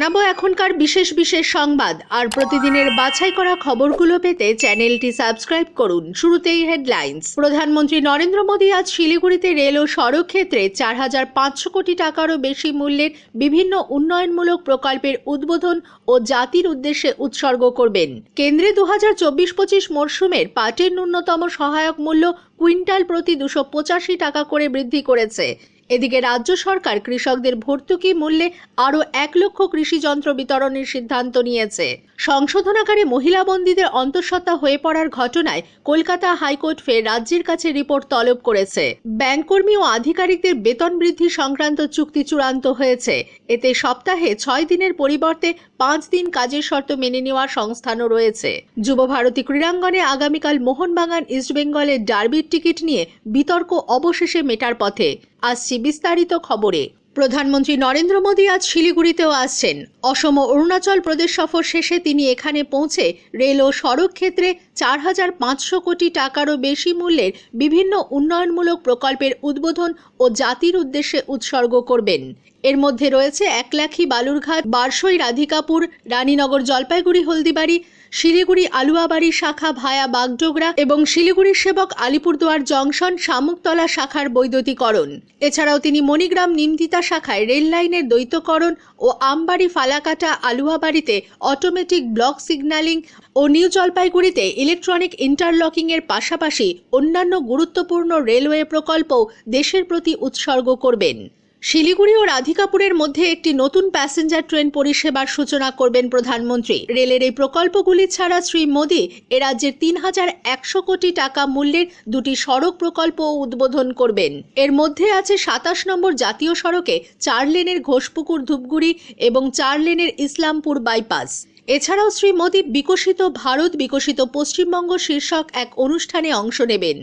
জানাব এখনকার বিশেষ বিশেষ সংবাদ। আর প্রতিদিনের বাছাই করা খবরগুলো পেতে চ্যানেলটি সাবস্ক্রাইব করুন। শুরুতেই হেডলাইন্স। প্রধানমন্ত্রী নরেন্দ্র মোদী আজ শিলিগুড়িতে রেল ও সড়ক ক্ষেত্রে চার হাজার পাঁচশো কোটি টাকারও বেশি মূল্যের বিভিন্ন উন্নয়নমূলক প্রকল্পের উদ্বোধন ও জাতির উদ্দেশ্যে উৎসর্গ করবেন। কেন্দ্রে দু হাজার চব্বিশ পঁচিশ মরশুমের পাটের ন্যূনতম সহায়ক মূল্য কুইন্টাল প্রতি দুশো পঁচাশি টাকা করে বৃদ্ধি করেছে। এদিকে রাজ্য সরকার কৃষকদের ভর্তুকি মূল্যে আরও এক লক্ষ কৃষি যন্ত্র বিতরণের সিদ্ধান্ত নিয়েছে। সংশোধনাকারে মহিলা বন্দীদের অন্তঃসত্ত্বা হয়ে পড়ার ঘটনায় কলকাতা হাইকোর্ট ফের রাজ্যের কাছে রিপোর্ট তলব করেছে। ব্যাংক কর্মী ও আধিকারিকদের বেতন বৃদ্ধি সংক্রান্ত চুক্তি চূড়ান্ত হয়েছে। এতে সপ্তাহে ছয় দিনের পরিবর্তে পাঁচ দিন কাজের শর্ত মেনে নেওয়ার সংস্থানও রয়েছে। যুব ভারতী ক্রীড়াঙ্গনে আগামীকাল মোহনবাগান ইস্টবেঙ্গলের ডার্বির টিকিট নিয়ে বিতর্ক অবশেষে মেটার পথে। আসছি বিস্তারিত খবরে। প্রধানমন্ত্রী নরেন্দ্র মোদী আজ শিলিগুড়িতেও আসছেন। অসম ও অরুণাচল প্রদেশ সফর শেষে তিনি এখানে পৌঁছে রেল ও সড়ক ক্ষেত্রে চার হাজার পাঁচশো কোটি টাকারও বেশি মূল্যের বিভিন্ন উন্নয়নমূলক প্রকল্পের উদ্বোধন ও জাতির উদ্দেশ্যে উৎসর্গ করবেন। এর মধ্যে রয়েছে একলাখি বালুরঘাট বারসই রাধিকাপুর, রানীনগর, জলপাইগুড়ি, হলদিবাড়ি শিলিগুড়ি আলুয়াবাড়ি শাখা ভায়া বাগডোগরা এবং শিলিগুড়ি সেবক আলিপুরদুয়ার জংশন শামুকতলা শাখার বৈদ্যুতিকরণ। এছাড়াও তিনি মণিগ্রাম নিমতিতা শাখায় রেল লাইনের দ্বৈতকরণ ও আমবাড়ি ফালাকাটা আলুয়াবাড়িতে অটোমেটিক ব্লক সিগন্যালিং ও নিউ জলপাইগুড়িতে ইলেকট্রনিক ইন্টারলকিং এর পাশাপাশি অন্যান্য গুরুত্বপূর্ণ রেলওয়ে প্রকল্পও দেশের প্রতি উৎসর্গ করবেন। শিলিগুড়ি ও রাধিকাপুরের মধ্যে একটি নতুন প্যাসেঞ্জার ট্রেন পরিষেবার সূচনা করবেন প্রধানমন্ত্রী। রেলের এই প্রকল্পগুলি ছাড়া শ্রী মোদী এ রাজ্যের তিন হাজার একশো কোটি টাকা মূল্যের দুটি সড়ক প্রকল্প উদ্বোধন করবেন। এর মধ্যে আছে সাতাশ নম্বর জাতীয় সড়কে চার লেনের ঘোষপুকুর ধূপগুড়ি এবং চার লেনের ইসলামপুর বাইপাস। এছাড়াও শ্রী মোদী বিকশিত ভারত, বিকশিত পশ্চিমবঙ্গ শীর্ষক এক অনুষ্ঠানে অংশ নেবেন।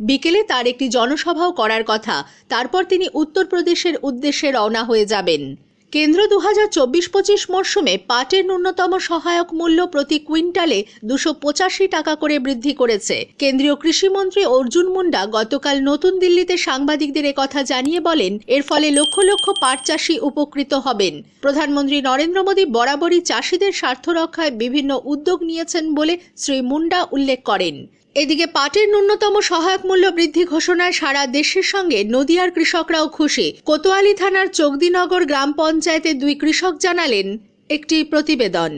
বিকেলে তার একটি জনসভাও করার কথা। তারপর তিনি উত্তরপ্রদেশের উদ্দেশ্যে রওনা হয়ে যাবেন। কেন্দ্র দু হাজার চব্বিশ পঁচিশ মরশুমে পাটের ন্যূনতম সহায়ক মূল্য প্রতি কুইন্টালে দুশো পঁচাশি টাকা করে বৃদ্ধি করেছে। কেন্দ্রীয় কৃষিমন্ত্রী অর্জুন মুন্ডা গতকাল নতুন দিল্লিতে সাংবাদিকদের কথা জানিয়ে বলেন, এর ফলে লক্ষ লক্ষ পাট চাষি উপকৃত হবেন। প্রধানমন্ত্রী নরেন্দ্র মোদী বরাবরই চাষিদের স্বার্থ রক্ষায় বিভিন্ন উদ্যোগ নিয়েছেন বলে শ্রী মুন্ডা উল্লেখ করেন। এদিকে পাটের ন্যূনতম সহায়ক মূল্য বৃদ্ধি ঘোষণায় সারা দেশের সঙ্গে নদিয়ার কৃষকরাও খুশি। কোতোয়ালি থানার চৌকদিনগর গ্রাম পঞ্চায়েতে দুই কৃষক জানালেন একটি প্রতিবেদন।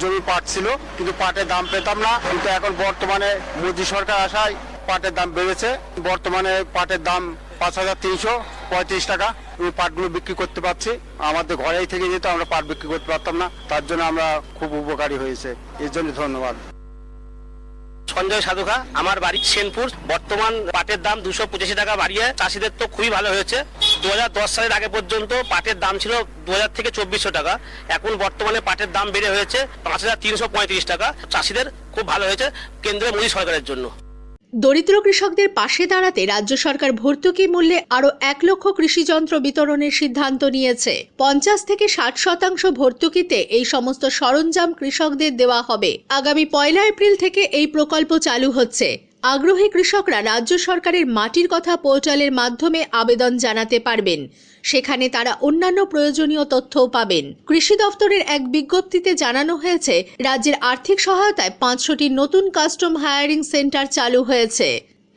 জমি পাট ছিল, কিন্তু পাটের দাম পেতাম না। কিন্তু এখন বর্তমানে মোদী সরকার আসায় পাটের দাম বেড়েছে। বর্তমানে পাটের দাম পাঁচ হাজার তিনশো পঁয়ত্রিশ টাকা। আমি পাটগুলো বিক্রি করতে পারছি। আমাদের ঘরেই থেকে যেত আমরা পাট বিক্রি করতে পারতাম না, তার জন্য আমরা খুব উপকারী হয়েছে। এর জন্য ধন্যবাদ। সঞ্জয় সাধুখা, আমার বাড়ি সেনপুর। বর্তমান পাটের দাম দুশো পঁচাশি টাকা বাড়িয়ে চাষিদের তো খুবই ভালো হয়েছে। দু হাজার দশ সালের আগে পর্যন্ত পাটের দাম ছিল দু হাজার থেকে চব্বিশশো টাকা। এখন বর্তমানে পাটের দাম বেড়ে হয়েছে পাঁচ হাজার তিনশো পঁয়ত্রিশ টাকা। চাষিদের খুব ভালো হয়েছে কেন্দ্রীয় মোদী সরকারের জন্য। দরিদ্র কৃষকদের পাশে দাঁড়াতে রাজ্য সরকার ভর্তুকি মূল্যে আরও এক লক্ষ কৃষিযন্ত্র বিতরণের সিদ্ধান্ত নিয়েছে। পঞ্চাশ থেকে ষাট শতাংশ ভর্তুকিতে এই সমস্ত সরঞ্জাম কৃষকদের দেওয়া হবে। আগামী পয়লা এপ্রিল থেকে এই প্রকল্প চালু হচ্ছে। আগ্রহী কৃষকরা রাজ্য সরকারের মাটির কথা পোর্টালের মাধ্যমে আবেদন জানাতে পারবেন। সেখানে তারা অন্যান্য প্রয়োজনীয় তথ্যও পাবেন। কৃষি দফতরের এক বিজ্ঞপ্তিতে জানানো হয়েছে, রাজ্যের আর্থিক সহায়তায় পাঁচশোটি নতুন কাস্টম হায়ারিং সেন্টার চালু হয়েছে।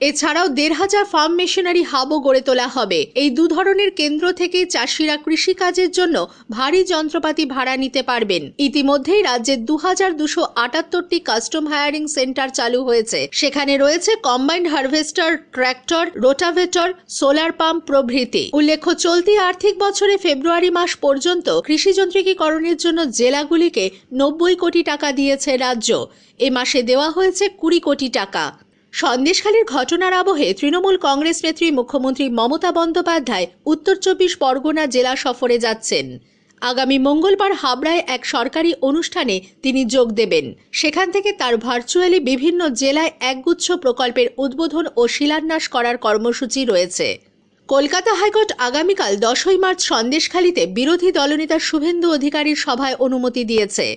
এছাড়াও দেড় হাজার ফার্ম মেশিনারি হাবও গড়ে তোলা হবে। এই দু ধরনের কেন্দ্র থেকেই চাষিরা কৃষিকাজের জন্য ভারী যন্ত্রপাতি ভাড়া নিতে পারবেন। ইতিমধ্যেই রাজ্যের দু হাজার দুশো আটাত্তরটি কাস্টম হায়ারিং সেন্টার চালু হয়েছে। সেখানে রয়েছে combined harvester tractor rotavator solar pump প্রভৃতি। উল্লেখ্য, চলতি আর্থিক বছরে ফেব্রুয়ারি মাস পর্যন্ত কৃষি যন্ত্রিকীকরণের জন্য জেলাগুলিকে নব্বই কোটি টাকা দিয়েছে রাজ্য। এ মাসে দেওয়া হয়েছে কুড়ি কোটি টাকা। সন্দেশখালীর ঘটনার আবহে তৃণমূল কংগ্রেস নেত্রী মুখ্যমন্ত্রী মমতা বন্দ্যোপাধ্যায় উত্তর চব্বিশ পরগনা জেলা সফরে যাচ্ছেন। আগামী মঙ্গলবার হাবড়ায় এক সরকারি অনুষ্ঠানে তিনি যোগ দেবেন। সেখান থেকে তার ভার্চুয়ালি বিভিন্ন জেলায় একগুচ্ছ প্রকল্পের উদ্বোধন ও শিলান্যাস করার কর্মসূচি রয়েছে। কলকাতা হাইকোর্ট আগামীকাল দশই মার্চ সন্দেশখালীতে বিরোধী দলনেতা শুভেন্দু অধিকারীর সভায় অনুমতি দিয়েছে।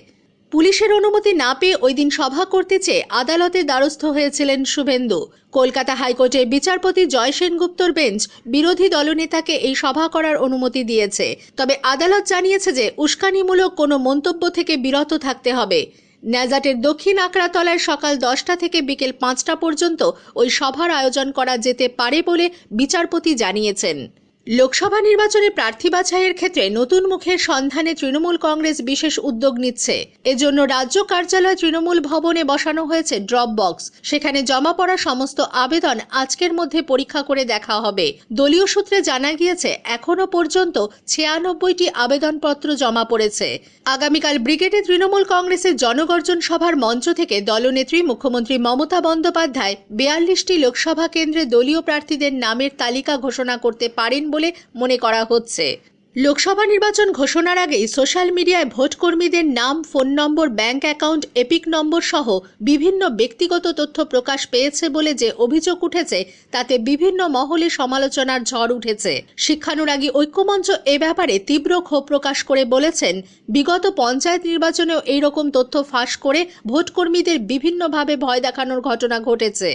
পুলিশের অনুমতি না পেয়ে ওই দিন সভা করতে চেয়ে আদালতে দ্বারস্থ হয়েছিলেন শুভেন্দু। কলকাতা হাইকোর্টের বিচারপতি জয় সেনগুপ্তর বেঞ্চ বিরোধী দলনেতাকে এই সভা করার অনুমতি দিয়েছে। তবে আদালত জানিয়েছে যে উস্কানিমূলক কোনো মন্তব্য থেকে বিরত থাকতে হবে। ন্যাজাটের দক্ষিণ আকরাতলায় সকাল দশটা থেকে বিকেল পাঁচটা পর্যন্ত ওই সভার আয়োজন করা যেতে পারে বলে বিচারপতি জানিয়েছেন। লোকসভা নির্বাচনে প্রার্থী বাছাইয়ের ক্ষেত্রে নতুন মুখের সন্ধানে তৃণমূল কংগ্রেস বিশেষ উদ্যোগ নিচ্ছে। এজন্য রাজ্য কার্যালয় তৃণমূল ভবনে বসানো হয়েছে ড্রপ বক্স। সেখানে জমা পড়া সমস্ত আবেদন আজকের মধ্যে পরীক্ষা করে দেখা হবে। দলীয় সূত্রে জানা গিয়েছে, এখনও পর্যন্ত ছিয়ানব্বইটি আবেদনপত্র জমা পড়েছে। আগামীকাল ব্রিগেডে তৃণমূল কংগ্রেসের জনগর্জন সভার মঞ্চ থেকে দলনেত্রী মুখ্যমন্ত্রী মমতা বন্দ্যোপাধ্যায় বিয়াল্লিশটি লোকসভা কেন্দ্রে দলীয় প্রার্থীদের নামের তালিকা ঘোষণা করতে পারেন বলে মনে করা হচ্ছে। লোকসভা নির্বাচন ঘোষণার আগেই সোশ্যাল মিডিয়ায় ভোটকর্মীদের নাম, phone number, bank account, EPIC number সহ বিভিন্ন ব্যক্তিগত তথ্য প্রকাশ পেয়েছে বলে যে অভিযোগ উঠেছে, তাতে বিভিন্ন মহলে সমালোচনার ঝড় উঠেছে। শিক্ষানুরাগী ঐক্যমঞ্চ এ ব্যাপারে তীব্র ক্ষোভ প্রকাশ করে বলেছেন, বিগত পঞ্চায়েত নির্বাচনেও এইরকম তথ্য ফাঁস করে ভোটকর্মীদের বিভিন্নভাবে ভয় দেখানোর ঘটনা ঘটেছে।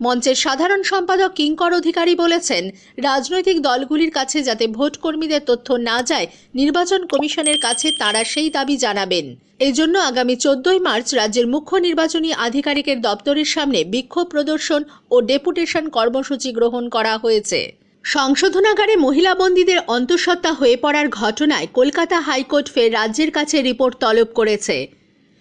মঞ্চের সাধারণ সম্পাদক কিঙ্কর অধিকারী বলেছেন, রাজনৈতিক দলগুলির কাছে যাতে ভোট কর্মীদের তথ্য না যায়, নির্বাচন কমিশনের কাছে তারা সেই দাবি জানাবেন। এই জন্য আগামী চোদ্দই মার্চ রাজ্যের মুখ্য নির্বাচনী আধিকারিকের দপ্তরের সামনে বিক্ষোভ প্রদর্শন ও ডেপুটেশন কর্মসূচি গ্রহণ করা হয়েছে। সংশোধনাগারে মহিলা বন্দীদের অন্তঃসত্ত্বা হয়ে পড়ার ঘটনায় কলকাতা হাইকোর্ট ফের রাজ্যের কাছে রিপোর্ট তলব করেছে।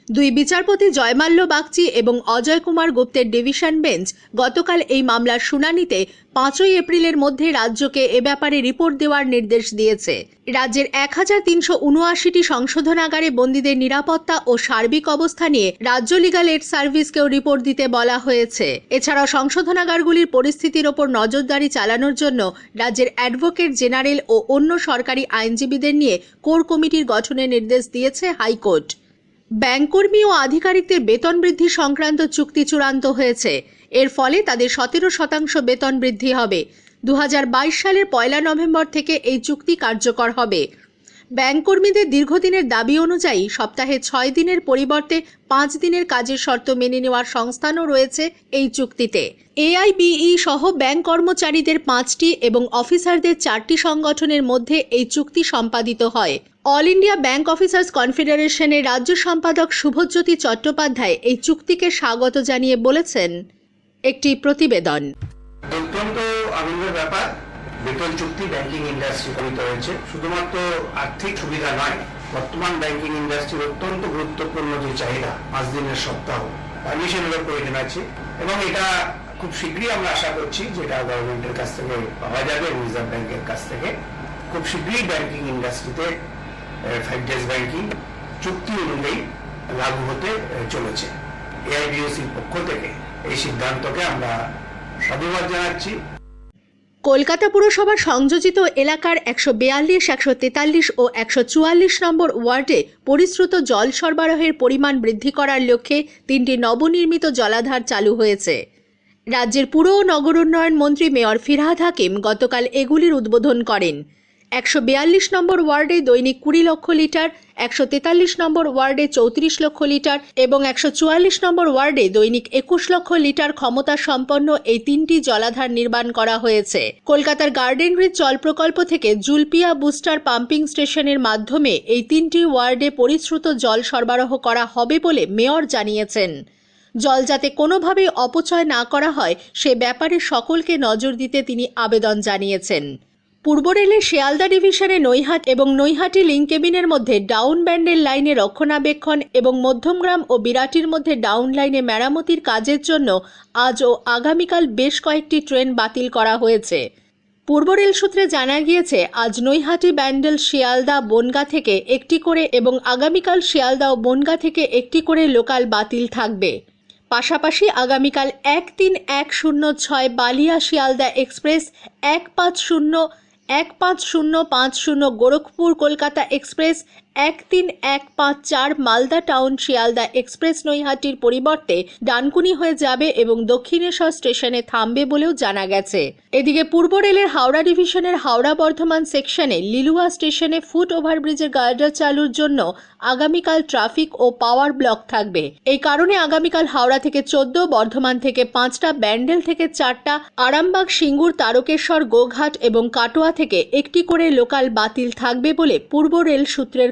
দুই বিচারপতি জয়মাল্য বাগচি এবং অজয় কুমার গুপ্তের ডিভিশন বেঞ্চ গতকাল এই মামলার শুনানিতে পাঁচই এপ্রিলের মধ্যে রাজ্যকে এ ব্যাপারে রিপোর্ট দেওয়ার নির্দেশ দিয়েছে। রাজ্যের এক হাজার তিনশো উনআশিটি সংশোধনাগারে বন্দীদের নিরাপত্তা ও সার্বিক অবস্থা নিয়ে রাজ্য লিগাল এড সার্ভিসকেও রিপোর্ট দিতে বলা হয়েছে। এছাড়াও সংশোধনাগারগুলির পরিস্থিতির ওপর নজরদারি চালানোর জন্য রাজ্যের অ্যাডভোকেট জেনারেল ও অন্য সরকারি আইনজীবীদের নিয়ে কোর কমিটির গঠনের নির্দেশ দিয়েছে হাইকোর্ট। ব্যাংককর্মী ও আধিকারিকদের বেতন বৃদ্ধি সংক্রান্ত চুক্তি চূড়ান্ত হয়েছে। এর ফলে তাদের সতেরো শতাংশ বেতন বৃদ্ধি হবে। দু হাজার বাইশ সালের পয়লা নভেম্বর থেকে এই চুক্তি কার্যকর হবে। ব্যাংককর্মীদের দীর্ঘদিনের দাবি অনুযায়ী সপ্তাহে ছয় দিনের পরিবর্তে পাঁচ দিনের কাজের শর্ত মেনে নেওয়ার সংস্থানও রয়েছে এই চুক্তিতে। এআইবিই সহ ব্যাংক কর্মচারীদের পাঁচটি এবং অফিসারদের চারটি সংগঠনের মধ্যে এই চুক্তি সম্পাদিত হয়। অল ইন্ডিয়া ব্যাংক অফিসার্স কনফেডারেশনের রাজ্য সম্পাদক শুভজ্যোতি চট্টোপাধ্যায় এই চুক্তিকে স্বাগত জানিয়ে বলেছেন। একটি প্রতিবেদন। ব্যাপার। বেতন চুক্তি ব্যাংকিং ইন্ডাস্ট্রি গঠিত হয়েছে। শুধুমাত্র আর্থিক সুবিধা নয়, বর্তমান ব্যাংকিং ইন্ডাস্ট্রির অত্যন্ত গুরুত্বপূর্ণ যে চাহিদা পাঁচ দিনের সপ্তাহ পারমিশনের প্রয়োজন আছে এবং এটা খুব শীঘ্রই আমরা আশা করছি যেটা গভর্নমেন্টের কাছ থেকে পাওয়া যাবে রিজার্ভ ব্যাংকের কাছ থেকে। খুব শীঘ্রই ব্যাংকিং ইন্ডাস্ট্রিতে ফাইভ ডেজ ব্যাংকিং চুক্তি অনুযায়ী লাগু হতে চলেছে। এআইবিওসির পক্ষ থেকে এই সিদ্ধান্তকে আমরা সাধুবাদ জানাচ্ছি। কলকাতা পুরসভার সংযোজিত এলাকার একশো বেয়াল্লিশ, একশো তেতাল্লিশ ও একশো চুয়াল্লিশ নম্বর ওয়ার্ডে পরিশ্রুত জল সরবরাহের পরিমাণ বৃদ্ধি করার লক্ষ্যে তিনটি নবনির্মিত জলাধার চালু হয়েছে। রাজ্যের পুর ও নগর উন্নয়ন মন্ত্রী মেয়র ফিরহাদ হাকিম গতকাল এগুলির উদ্বোধন করেন। একশো বিয়াল্লিশ নম্বর ওয়ার্ডে দৈনিক কুড়ি লক্ষ লিটার, একশো তেতাল্লিশ নম্বর ওয়ার্ডে চৌত্রিশ লক্ষ লিটার এবং একশো চুয়াল্লিশ নম্বর ওয়ার্ডে দৈনিক একুশ লক্ষ লিটার ক্ষমতা সম্পন্ন এই তিনটি জলাধার নির্মাণ করা হয়েছে। কলকাতার গার্ডেন রিচ জল প্রকল্প থেকে জুলপিয়া বুস্টার পাম্পিং স্টেশনের মাধ্যমে এই তিনটি ওয়ার্ডে পরিশ্রুত জল সরবরাহ করা হবে বলে মেয়র জানিয়েছেন। জল যাতে কোনোভাবেই অপচয় না করা হয়, সে ব্যাপারে সকলকে নজর দিতে তিনি আবেদন জানিয়েছেন। পূর্ব রেলের শিয়ালদা ডিভিশনে নৈহাট এবং নৈহাটি লিঙ্ক কেবিনের মধ্যে ডাউন ব্যান্ডের লাইনে রক্ষণাবেক্ষণ এবং মধ্যমগ্রাম ও বিরাটির মধ্যে ডাউন লাইনে মেরামতির কাজের জন্য আজ ও আগামীকাল বেশ কয়েকটি ট্রেন বাতিল করা হয়েছে। পূর্ব রেল সূত্রে জানা গিয়েছে, আজ নৈহাটি ব্যান্ডেল শিয়ালদা বনগা থেকে একটি করে এবং আগামীকাল শিয়ালদা ও বনগা থেকে একটি করে লোকাল বাতিল থাকবে। পাশাপাশি আগামীকাল এক তিন এক শূন্য ছয় বালিয়া শিয়ালদা এক্সপ্রেস এক পাঁচ শূন্য এক পাঁচ শূন্য পাঁচ শূন্য গোরখপুর কলকাতা এক্সপ্রেস এক তিন এক পাঁচ চার মালদা টাউন শিয়ালদা এক্সপ্রেস নৈহাটির পরিবর্তে ডানকুনি হয়ে যাবে এবং দক্ষিণেশ্বর স্টেশনে থামবে বলেও জানা গেছে। এদিকে পূর্ব রেলের হাওড়া ডিভিশনের হাওড়া বর্ধমান সেকশনে লিলুয়া স্টেশনে ফুট ওভারব্রিজের গার্ডার চালুর জন্য আগামীকাল ট্রাফিক ও পাওয়ার ব্লক থাকবে। এই কারণে আগামীকাল হাওড়া থেকে চোদ্দ, বর্ধমান থেকে পাঁচটা, ব্যান্ডেল থেকে চারটা, আরামবাগ, সিঙ্গুর, তারকেশ্বর, গোঘাট এবং কাটোয়া থেকে একটি করে লোকাল বাতিল থাকবে বলে পূর্ব রেল সূত্রের